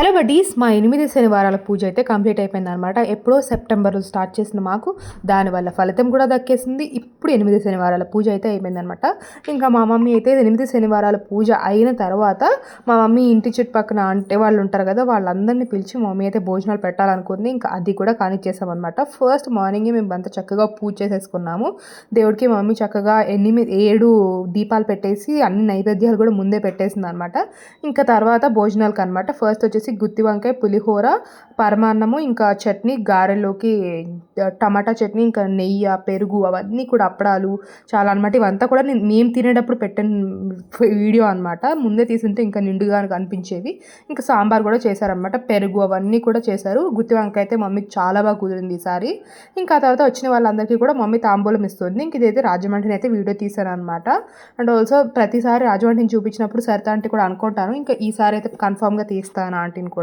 Hello buddies మా ఎనిమిది శనివారాల పూజ అయితే కంప్లీట్ అయిపోయింది అనమాట ఎప్పుడో సెప్టెంబర్లో స్టార్ట్ చేసిన మాకు. దానివల్ల ఫలితం కూడా దక్కేసింది. ఇప్పుడు ఎనిమిది శనివారాల పూజ అయితే అయిపోయింది అనమాట ఇంకా మా మమ్మీ అయితే ఎనిమిది శనివారాల పూజ అయిన తర్వాత మా మమ్మీ ఇంటి చుట్టుపక్కన అంటే వాళ్ళు ఉంటారు కదా వాళ్ళందరినీ పిలిచి మా మమ్మీ అయితే భోజనాలు పెట్టాలనుకుంది. ఇంకా అది కూడా కానిచ్చేసామన్నమాట. ఫస్ట్ మార్నింగే మేము అంత చక్కగా పూజ చేసేసుకున్నాము. దేవుడికి మా మమ్మీ చక్కగా ఎనిమిది ఏడు దీపాలు పెట్టేసి అన్ని నైవేద్యాలు కూడా ముందే పెట్టేసింది అనమాట ఇంకా తర్వాత భోజనాలకు అనమాట ఫస్ట్ వచ్చేసి గుత్తి వంకాయ పులిహోర పరమాన్నము ఇంకా చట్నీ గారెలోకి టమాటా చట్నీ ఇంకా నెయ్యి పెరుగు అవన్నీ కూడా అప్పడాలు చాలా అనమాట ఇవంతా కూడా నేను మేము తినేటప్పుడు పెట్టిన వీడియో అనమాట ముందే తీసుంటే ఇంకా నిండుగా అనిపించేవి. ఇంకా సాంబార్ కూడా చేశారనమాట పెరుగు అవన్నీ కూడా చేశారు. గుత్తి వంకాయ అయితే మమ్మీకి చాలా బాగా కుదిరింది ఈసారి ఇంకా ఆ తర్వాత వచ్చిన వాళ్ళందరికీ కూడా మమ్మీ తాంబూలం ఇస్తుంది. ఇంక ఇదైతే రాజమండ్రిని అయితే వీడియో తీశాను అనమాట అండ్ ఆల్సో ప్రతిసారి రాజమండ్రిని చూపించినప్పుడు సరితా అంటే కూడా అనుకుంటాను. ఇంకా ఈసారి అయితే కన్ఫామ్గా తీస్తాను ఆంటీని కూడా